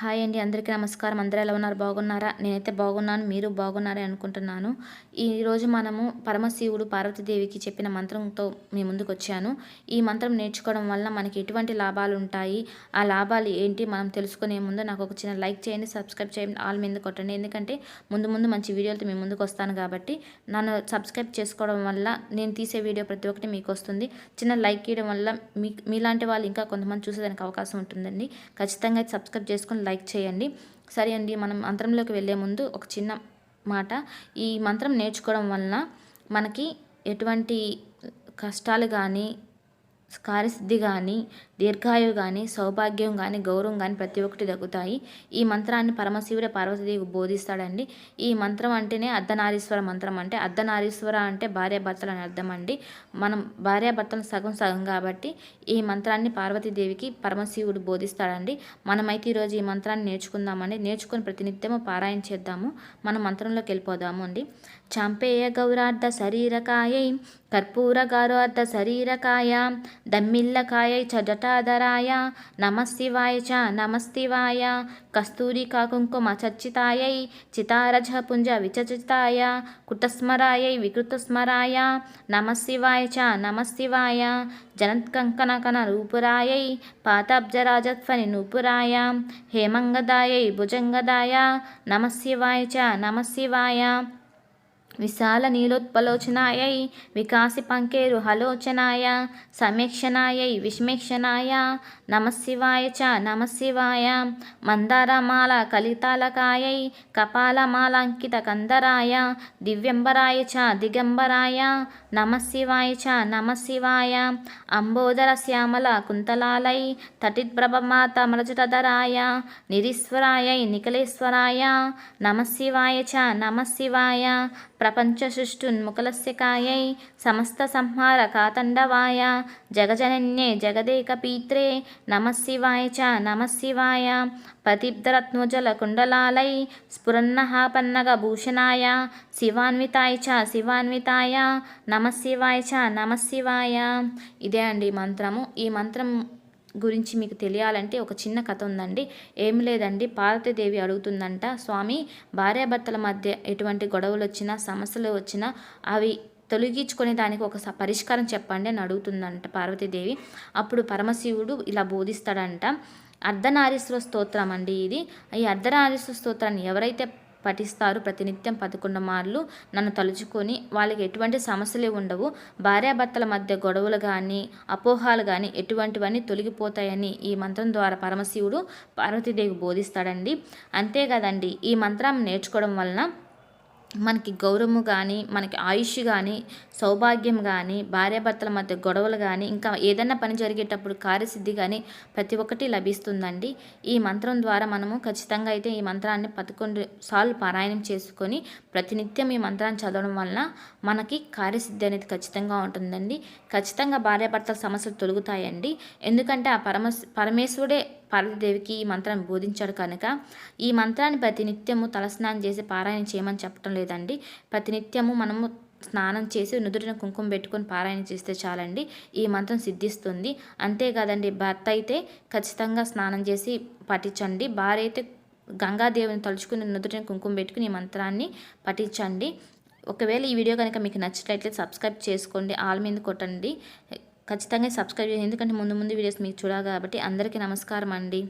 Hi అండి అందరికీ నమస్కారం. అందరూ ఎలా ఉన్నారు? బాగున్నారా? నేనైతే బాగున్నాను మీరు బాగున్నారని అనుకుంటున్నాను. ఈరోజు మనము పరమశివుడు పార్వతీదేవికి చెప్పిన మంత్రంతో మీ ముందుకు వచ్చాను. ఈ మంత్రం నేర్చుకోవడం వల్ల మనకి ఎటువంటి లాభాలు ఉంటాయి? ఆ లాభాలు ఏంటి? మనం తెలుసుకునే ముందు నాకు ఒక చిన్న లైక్ చేయండి సబ్స్క్రైబ్ చేయండి ఆల్ మీద కొట్టండి. ఎందుకంటే ముందు ముందు మంచి వీడియోలతో మీ ముందుకు వస్తాను కాబట్టి నన్ను సబ్స్క్రైబ్ చేసుకోవడం వల్ల నేను తీసే వీడియో ప్రతి ఒక్కటి మీకు వస్తుంది. చిన్న లైక్ ఇవ్వడం వల్ల మీ మీలాంటి వాళ్ళు ఇంకా కొంతమంది చూసేదానికి అవకాశం ఉంటుందండి. ఖచ్చితంగా సబ్స్క్రైబ్ చేసుకొని లైక్ చేయండి. సరే అండి మనం మంత్రంలోకి వెళ్ళే ముందు ఒక చిన్న మాట. ఈ మంత్రం నేర్చుకోవడం వలన మనకి ఎటువంటి కష్టాలు కానీ కార్యసిద్ధి కానీ దీర్ఘాయువు కానీ సౌభాగ్యం కానీ గౌరవం కానీ ప్రతి ఒక్కటి దక్కుతాయి. ఈ మంత్రాన్ని పరమశివుడే పార్వతీదేవి బోధిస్తాడండి. ఈ మంత్రం అంటేనే అర్ధనారీశ్వర మంత్రం అంటే అర్ధనారీశ్వర అంటే భార్యాభర్తలు అని అర్థం అండి. మనం భార్యాభర్తలు సగం సగం కాబట్టి ఈ మంత్రాన్ని పార్వతీదేవికి పరమశివుడు బోధిస్తాడండి. మనమైతే ఈరోజు ఈ మంత్రాన్ని నేర్చుకుందామండి. నేర్చుకుని ప్రతినిత్యము పారాయణ చేద్దాము. మనం మంత్రంలోకి వెళ్ళిపోదాము అండి. చంపేయ గౌరార్ధ శరీరకాయ కర్పూర గారోర్ధ శరీరకాయ దమ్మిల్లకాయై చ జటాధరాయ నమశివాయ చ నమస్తివాయ కస్తూరికా కుంకుమ చచ్చితాయై చితారజ పుంజ విచచితాయ కుటస్మరాయై వికృతస్మరాయ నమశివాయ చ నమశివాయ జనత్కంకనకన రూపురాయై పాతాబ్జరాజత్వని నూపురాయ హేమంగదాయై భుజంగదాయ నమశివాయ చ నమశివాయ విశాల నీలోత్పలోచనాయై వికాసి పంకేరు హలోచనాయ సమీక్షణాయై విష్మేక్షణాయ నమశివాయ చ నమశివాయ మందారమాల కలితాలకాయై కపాలమాలాంకిత కందరాయ దివ్యంబరాయ చ దిగంబరాయ నమశివాయ చ నమశివాయ అంబోదర శ్యామల కుంతలాలై తటిప్రభమాత మరజటధరాయ నిరీశ్వరాయై నికలేశ్వరాయ నమశివాయ చ నమశివాయ ప్ర సృష్టున్ముఖలస్యకాయై సమస్త సంహార కాతండవాయ జగజనన్యే జగదేకపీత్రే నమశివాయ చ నమశివాయ ప్రతిబ్ధరత్నోజల కుండలాలై స్ఫురన్నహాపన్నగ భూషణాయ శివాన్వితాయ చ శివాన్వితాయ నమశివాయ చ నమశివాయ ఇదే అండి మంత్రము. ఈ మంత్రం గురించి మీకు తెలియాలంటే ఒక చిన్న కథ ఉందండి. ఏం లేదండి. పార్వతీదేవి అడుగుతుందంట స్వామి భార్యాభర్తల మధ్య ఎటువంటి గొడవలు వచ్చినా సమస్యలు వచ్చినా అవి తొలగించుకునే దానికి ఒక పరిష్కారం చెప్పండి అని అడుగుతుందంట పార్వతీదేవి. అప్పుడు పరమశివుడు ఇలా బోధిస్తాడంట అర్ధనారీశ్వర స్తోత్రం అండి ఇది. ఈ అర్ధనారీశ్వర స్తోత్రాన్ని ఎవరైతే పఠిస్తారు. ప్రతినిత్యం పదకొండు మార్లు నన్ను తలుచుకొని వాళ్ళకి ఎటువంటి సమస్యలు ఉండవు. భార్యాభర్తల మధ్య గొడవలు కానీ అపోహాలు కానీ ఎటువంటివన్నీ తొలగిపోతాయని ఈ మంత్రం ద్వారా పరమశివుడు పార్వతీదేవి బోధిస్తాడండి. అంతేకాదండి ఈ మంత్రం నేర్చుకోవడం వలన మనకి గౌరవము కానీ మనకి ఆయుష్ కానీ సౌభాగ్యం కానీ భార్యాభర్తల మధ్య గొడవలు కానీ ఇంకా ఏదైనా పని జరిగేటప్పుడు కార్యసిద్ధి కానీ ప్రతి ఒక్కటి లభిస్తుందండి. ఈ మంత్రం ద్వారా మనము ఖచ్చితంగా అయితే ఈ మంత్రాన్ని పదకొండు సార్లు పారాయణం చేసుకొని ప్రతినిత్యం ఈ మంత్రాన్ని చదవడం వలన మనకి కార్యసిద్ధి అనేది ఖచ్చితంగా ఉంటుందండి. ఖచ్చితంగా భార్యాభర్తల సమస్యలు తొలుగుతాయండి. ఎందుకంటే ఆ పరమ పరమేశ్వరుడే పార్వతీదేవికి ఈ మంత్రాన్ని బోధించాడు కనుక. ఈ మంత్రాన్ని ప్రతినిత్యము తలస్నానం చేసి పారాయణ చేయమని చెప్పడం లేదండి. ప్రతినిత్యము మనము స్నానం చేసి నుదుటిన కుంకుమ పెట్టుకొని పారాయణ చేస్తే చాలండి. ఈ మంత్రం సిద్ధిస్తుంది. అంతేకాదండి భర్త అయితే ఖచ్చితంగా స్నానం చేసి పఠించండి. భార్య అయితే గంగాదేవిని తలుచుకుని నుదుటిన కుంకుమ పెట్టుకుని ఈ మంత్రాన్ని పఠించండి. ఒకవేళ ఈ వీడియో కనుక మీకు నచ్చినట్లయితే సబ్స్క్రైబ్ చేసుకోండి. ఆల్ మీద కొట్టండి. ఖచ్చితంగా సబ్స్క్రైబ్ చేయండి. ఎందుకంటే ముందు ముందు వీడియోస్ మీకు చూడాలి కాబట్టి అందరికీ నమస్కారం అండి.